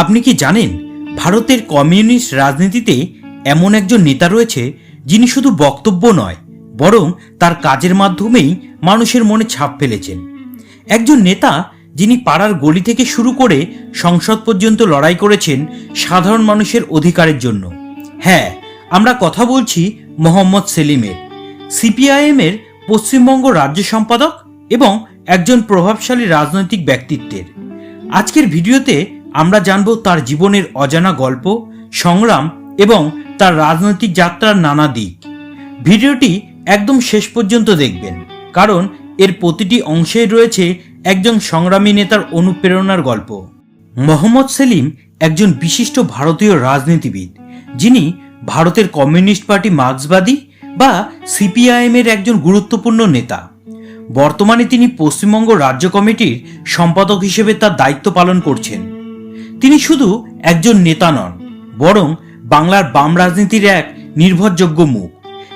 আপনি কি জানেন, ভারতের কমিউনিস্ট রাজনীতিতে এমন একজন নেতা রয়েছে যিনি শুধু বক্তব্য নয়, বরং তার কাজের মাধ্যমেই মানুষের মনে ছাপ ফেলেছেন। একজন নেতা যিনি পাড়ার গলি থেকে শুরু করে সংসদ পর্যন্ত লড়াই করেছেন সাধারণ মানুষের অধিকারের জন্য। হ্যাঁ আমরা কথা বলছি মোহাম্মদ সেলিমের, সিপিআইএমের পশ্চিমবঙ্গ রাজ্য সম্পাদক এবং একজন প্রভাবশালী রাজনৈতিক ব্যক্তিত্বের। আজকের ভিডিওতে আমরা জানব তার জীবনের অজানা গল্প, সংগ্রাম এবং তার রাজনৈতিক যাত্রার নানা দিক। ভিডিওটি একদম শেষ পর্যন্ত দেখবেন, কারণ এর প্রতিটি অংশেই রয়েছে একজন সংগ্রামী নেতার অনুপ্রেরণার গল্প। মোহাম্মদ সেলিম একজন বিশিষ্ট ভারতীয় রাজনীতিবিদ, যিনি ভারতের কমিউনিস্ট পার্টি মার্ক্সবাদী বা সিপিআইএম এর একজন গুরুত্বপূর্ণ নেতা। বর্তমানে তিনি পশ্চিমবঙ্গ রাজ্য কমিটির সম্পাদক হিসেবে তার দায়িত্ব পালন করছেন। তিনি শুধু একজন নেতা নন, বরং বাংলার বাম রাজনীতির এক নির্ভরযোগ্য মুখ,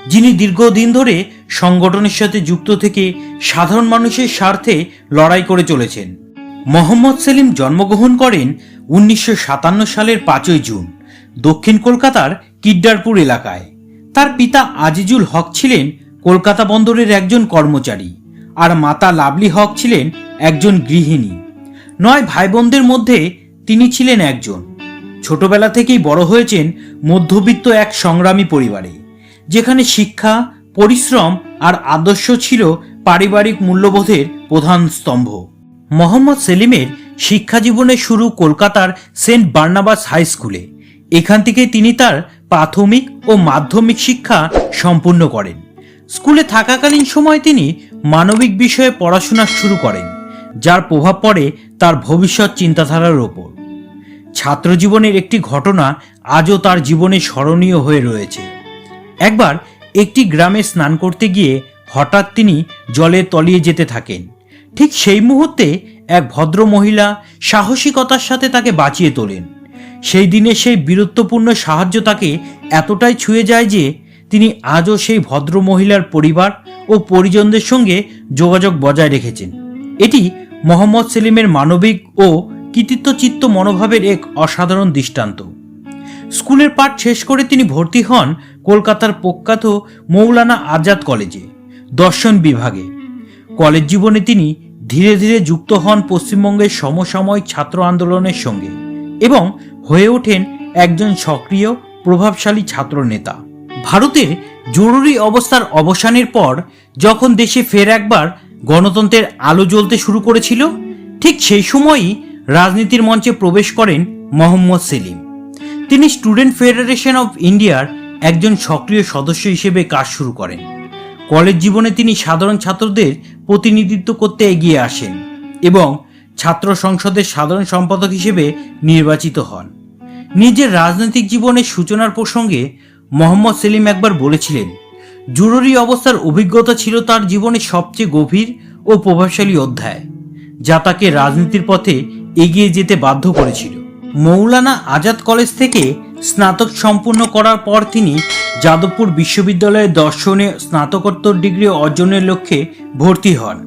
যিনি দীর্ঘদিন ধরে সংগঠনের সাথে যুক্ত থেকে সাধারণ মানুষের স্বার্থে লড়াই করে চলেছেন। মোহাম্মদ সেলিম জন্মগ্রহণ করেন উনিশশো সাতান্ন সালের পাঁচই জুন, দক্ষিণ কলকাতার কিড্ডারপুর এলাকায়। তার পিতা আজিজুল হক ছিলেন কলকাতা বন্দরের একজন কর্মচারী, আর মাতা লাভলি হক ছিলেন একজন গৃহিণী। নয় ভাই বোনদের মধ্যে তিনি ছিলেন একজন। ছোটবেলা থেকেই বড় হয়েছেন মধ্যবিত্ত এক সংগ্রামী পরিবারে, যেখানে শিক্ষা, পরিশ্রম আর আদর্শ ছিল পারিবারিক মূল্যবোধের প্রধান স্তম্ভ। মোহাম্মদ সেলিমের শিক্ষা জীবনের শুরু কলকাতার সেন্ট বার্নাবাস হাই স্কুলে। এখান থেকে তিনি তার প্রাথমিক ও মাধ্যমিক শিক্ষা সম্পূর্ণ করেন। স্কুলে থাকাকালীন সময় তিনি মানবিক বিষয়ে পড়াশোনা শুরু করেন, যার প্রভাব পড়ে তার ভবিষ্যৎ চিন্তাধারার ওপর। ছাত্র জীবনের একটি ঘটনা আজও তার জীবনে স্মরণীয় হয়ে রয়েছে। একবার একটি গ্রামে স্নান করতে গিয়ে হঠাৎ তিনি জলে তলিয়ে যেতে থাকেন। ঠিক সেই মুহূর্তে এক ভদ্র মহিলা সাহসিকতার সাথে তাকে বাঁচিয়ে তোলেন। সেই দিনে সেই বীরত্বপূর্ণ সাহায্য তাকে এতটাই ছুঁয়ে যায় যে তিনি আজও সেই ভদ্র মহিলার পরিবার ও পরিজনদের সঙ্গে যোগাযোগ বজায় রেখেছেন। এটি মোহাম্মদ সেলিমের মানবিক ও কৃতিত্বচিত্ত মনোভাবের এক অসাধারণ দৃষ্টান্ত। স্কুলের পাঠ শেষ করে তিনি ভর্তি হন কলকাতার প্রখ্যাত মৌলানা আজাদ কলেজে, দর্শন বিভাগে। কলেজ জীবনে তিনি ধীরে ধীরে যুক্ত হন পশ্চিমবঙ্গের সমসাময়িক ছাত্র আন্দোলনের সঙ্গে এবং হয়ে ওঠেন একজন সক্রিয়, প্রভাবশালী ছাত্র নেতা। ভারতের জরুরি অবস্থার অবসানের পর যখন দেশে ফের একবার গণতন্ত্রের আলো জ্বলতে শুরু করেছিল, ঠিক সেই সময়ই রাজনীতির মঞ্চে প্রবেশ করেন মোহাম্মদ সেলিম। তিনি স্টুডেন্ট ফেডারেশন অফ ইন্ডিয়ার একজন সক্রিয় সদস্য হিসেবে কাজ শুরু করেন। কলেজ জীবনে তিনি সাধারণ ছাত্রদের প্রতিনিধিত্ব করতে এগিয়ে আসেন এবং ছাত্র সংসদের সাধারণ সম্পাদক হিসেবে নির্বাচিত হন। নিজের রাজনৈতিক জীবনের সূচনার প্রসঙ্গে মোহাম্মদ সেলিম একবার বলেছিলেন, জরুরি অবস্থার অভিজ্ঞতা ছিল তার জীবনের সবচেয়ে গভীর ও প্রভাবশালী অধ্যায়, যা তাকে রাজনীতির পথে এগিয়ে যেতে বাধ্য করেছিল। মৌলানা আজাদ কলেজ থেকে স্নাতক সম্পূর্ণ করার পর তিনি যাদবপুর বিশ্ববিদ্যালয়ে দর্শনে স্নাতকোত্তর ডিগ্রি অর্জনের লক্ষ্যে ভর্তি হন।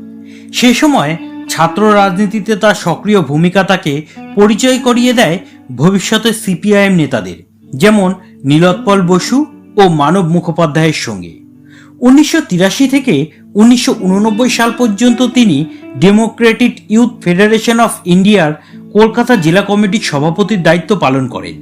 সে সময় ছাত্র রাজনীতিতে তার সক্রিয় ভূমিকা তাকে পরিচয় করিয়ে দেয় ভবিষ্যতের সিপিআইএম নেতাদের, যেমন নীলোৎপল বসু ও মানব মুখোপাধ্যায়ের সঙ্গে। উনিশশো তিরাশি থেকে উনিশশো উননব্বই সাল পর্যন্ত তিনি ডেমোক্রেটিক ইউথ ফেডারেশন অফ ইন্ডিয়ার কলকাতা জেলা কমিটির সভাপতির দায়িত্ব পালন করেন।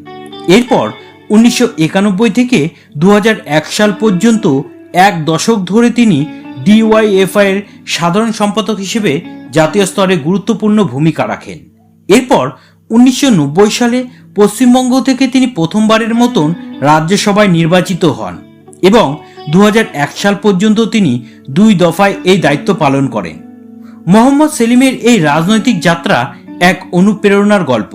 এরপর উনিশশো একানব্বই থেকে দু হাজার এক সাল পর্যন্ত এক দশক ধরে তিনি ডিওয়াইএফআই এর সাধারণ সম্পাদক হিসেবে জাতীয় স্তরে গুরুত্বপূর্ণ ভূমিকা রাখেন। এরপর উনিশশো নব্বই সালে পশ্চিমবঙ্গ থেকে তিনি প্রথমবারের মতন রাজ্যসভায় নির্বাচিত হন এবং দু হাজার এক সাল পর্যন্ত তিনি দুই দফায় এই দায়িত্ব পালন করেন। মোহাম্মদ সেলিমের এই রাজনৈতিক যাত্রা এক অনুপ্রেরণার গল্প।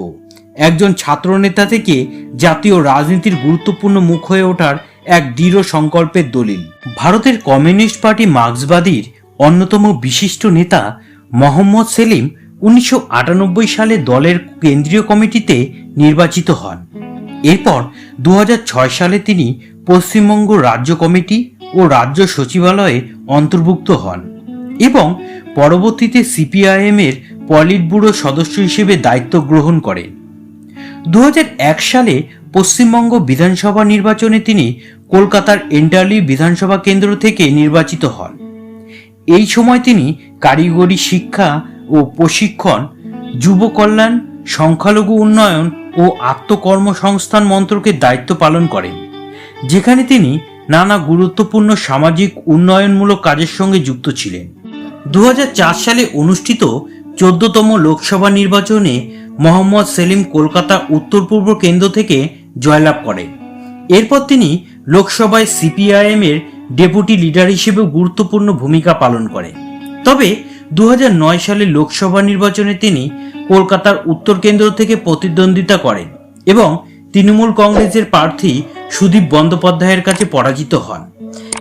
একজন ছাত্রনেতা থেকে জাতীয় রাজনীতির গুরুত্বপূর্ণ মুখ হয়ে ওঠার এক দৃঢ় সংকল্পের দলিল। ভারতের কমিউনিস্ট পার্টি মার্ক্সবাদীর অন্যতম বিশিষ্ট নেতা মোহাম্মদ সেলিম উনিশশো আটানব্বই সালে দলের কেন্দ্রীয় কমিটিতে নির্বাচিত হন। এরপর দু হাজার ছয় সালে তিনি পশ্চিমবঙ্গ রাজ্য কমিটি ও রাজ্য সচিবালয়ে অন্তর্ভুক্ত হন এবং পরবর্তীতে সিপিআইএম এর পলিট ব্যুরো সদস্য হিসেবে দায়িত্ব গ্রহণ করেন। দু হাজার এক সালে পশ্চিমবঙ্গ বিধানসভা নির্বাচনে তিনি কলকাতার এন্টারলি বিধানসভা কেন্দ্র থেকে নির্বাচিত হন। এই সময় তিনি কারিগরি শিক্ষা ও প্রশিক্ষণ, যুব কল্যাণ, সংখ্যালঘু উন্নয়ন ও আত্মকর্মসংস্থান মন্ত্রকের দায়িত্ব পালন করেন। যেখানে তিনি নানা গুরুত্বপূর্ণ সামাজিক উন্নয়নমূলক কাজের সঙ্গে যুক্ত ছিলেন। দু হাজার চার সালে অনুষ্ঠিত চোদ্দতম লোকসভা নির্বাচনে মোহাম্মদ সেলিম কলকাতা উত্তর পূর্ব কেন্দ্র থেকে জয়লাভ করেন। এরপর তিনি লোকসভায় সিপিআইএম এর ডেপুটি লিডার হিসেবেও গুরুত্বপূর্ণ ভূমিকা পালন করেন। তবে দু সালে লোকসভা নির্বাচনে তিনি কলকাতার উত্তর কেন্দ্র থেকে প্রতিদ্বন্দ্বিতা করেন এবং তৃণমূল কংগ্রেসের প্রার্থী সুদীপ বন্দ্যোপাধ্যায়ের কাছে পরাজিত হন।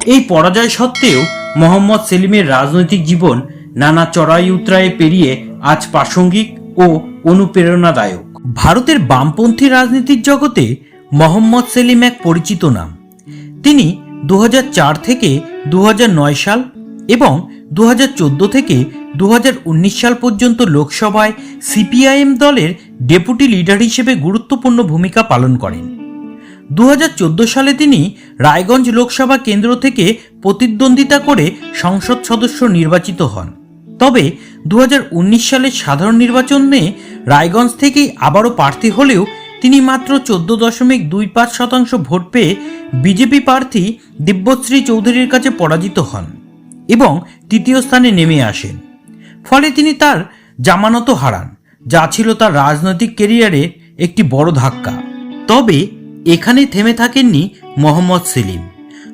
এই পরাজয় সত্ত্বেও মোহাম্মদ সেলিমের রাজনৈতিক জীবন নানা চড়াই উতরায়ে পেরিয়ে আজ প্রাসঙ্গিক ও অনুপ্রেরণাদায়ক। ভারতের বামপন্থী রাজনীতির জগতে মোহাম্মদ সেলিম এক পরিচিত নাম। তিনি দু হাজার চার থেকে দু হাজার নয় সাল এবং দু হাজার চোদ্দ থেকে দু হাজার উনিশ সাল পর্যন্ত লোকসভায় সিপিআইএম দলের ডেপুটি লিডার হিসেবে গুরুত্বপূর্ণ ভূমিকা পালন করেন। দু হাজার চোদ্দ সালে তিনি রায়গঞ্জ লোকসভা কেন্দ্র থেকে প্রতিদ্বন্দ্বিতা করে সংসদ সদস্য নির্বাচিত হন। তবে দু হাজার উনিশ সালের সাধারণ নির্বাচনে রায়গঞ্জ থেকেই আবারও প্রার্থী হলেও তিনি মাত্র চোদ্দ দশমিক দুই পাঁচ শতাংশ ভোট পেয়ে বিজেপি প্রার্থী দিব্যশ্রী চৌধুরীর কাছে পরাজিত হন। এবং তৃতীয় স্থানে নেমে আসেন। ফলে তিনি তার জামানত হারান, যা ছিল তার রাজনৈতিক কেরিয়ারে একটি বড় ধাক্কা। তবে এখানে থেমে থাকেননি মোহাম্মদ সেলিম।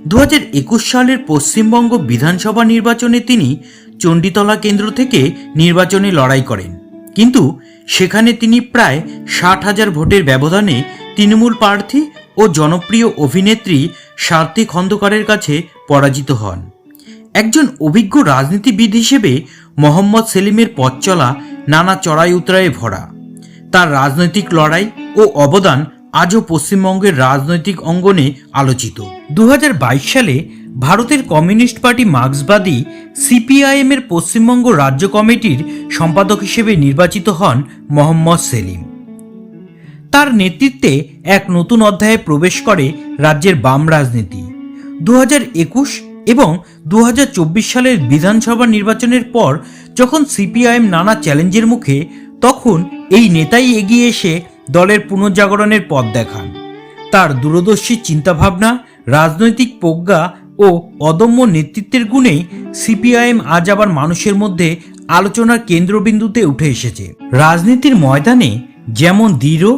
দু একুশ সালের পশ্চিমবঙ্গ বিধানসভা নির্বাচনে তিনি চণ্ডীতলা কেন্দ্র থেকে নির্বাচনে লড়াই করেন। কিন্তু সেখানে তিনি প্রায় ষাট হাজার ভোটের ব্যবধানে তৃণমূল প্রার্থী ও জনপ্রিয় অভিনেত্রী সার্থী খন্দকারের কাছে পরাজিত হন। একজন অভিজ্ঞ রাজনীতিবিদ হিসেবে মোহাম্মদ সেলিমের পথ চলা নানা চড়াই উতরায়ে ভরা। তার রাজনৈতিক লড়াই ও অবদান আজও পশ্চিমবঙ্গের রাজনৈতিক অঙ্গনে আলোচিত। দু হাজার বাইশ সালে ভারতের কমিউনিস্ট পার্টি মার্ক্সবাদী সিপিআইএম এর পশ্চিমবঙ্গ রাজ্য কমিটির সম্পাদক হিসেবে নির্বাচিত হন মোহাম্মদ সেলিম। তার নেতৃত্বে এক নতুন অধ্যায়ে প্রবেশ করে রাজ্যের বাম রাজনীতি। দু একুশ এবং দু হাজার চব্বিশ সালের বিধানসভা নির্বাচনের পর যখন সিপিআইএম নানা চ্যালেঞ্জের মুখে, তখন এই নেতাই এগিয়ে এসে দলের পুনর্জাগরণের পথ দেখান। তার দূরদর্শী চিন্তাভাবনা, রাজনৈতিক প্রজ্ঞা ও অদম্য নেতৃত্বের গুণেই সিপিআইএম আজ আবার মানুষের মধ্যে আলোচনার কেন্দ্রবিন্দুতে উঠে এসেছে। রাজনীতির ময়দানে যেমন দৃঢ়,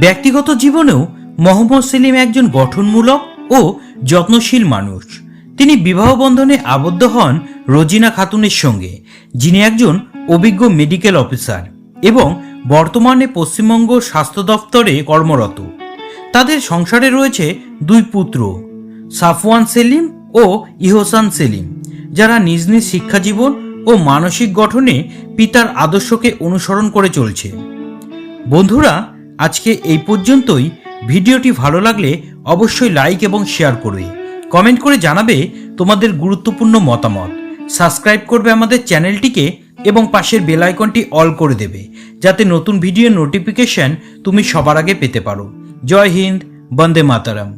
ব্যক্তিগত জীবনেও মোহাম্মদ সেলিম একজন গঠনমূলক ও যত্নশীল মানুষ। তিনি বিবাহ বন্ধনে আবদ্ধ হন রোজিনা খাতুনের সঙ্গে, যিনি একজন অভিজ্ঞ মেডিকেল অফিসার এবং বর্তমানে পশ্চিমবঙ্গ স্বাস্থ্য দপ্তরে কর্মরত। তাদের সংসারে রয়েছে দুই পুত্র, সাফওয়ান সেলিম ও ইহসান সেলিম, যারা নিজ নিজ শিক্ষাজীবন ও মানসিক গঠনে পিতার আদর্শকে অনুসরণ করে চলছে। বন্ধুরা, আজকে এই পর্যন্তই। ভিডিওটি ভালো লাগলে অবশ্যই লাইক এবং শেয়ার করবে কমেন্ট করে জানাবে তোমাদের গুরুত্বপূর্ণ মতামত। সাবস্ক্রাইব করবে আমাদের চ্যানেলটিকে এবং পাশের বেল আইকনটি অল করে দেবে, যাতে নতুন ভিডিও নোটিফিকেশন তুমি সবার আগে পেতে পারো। জয় হিন্দ, বন্দে মাতারাম।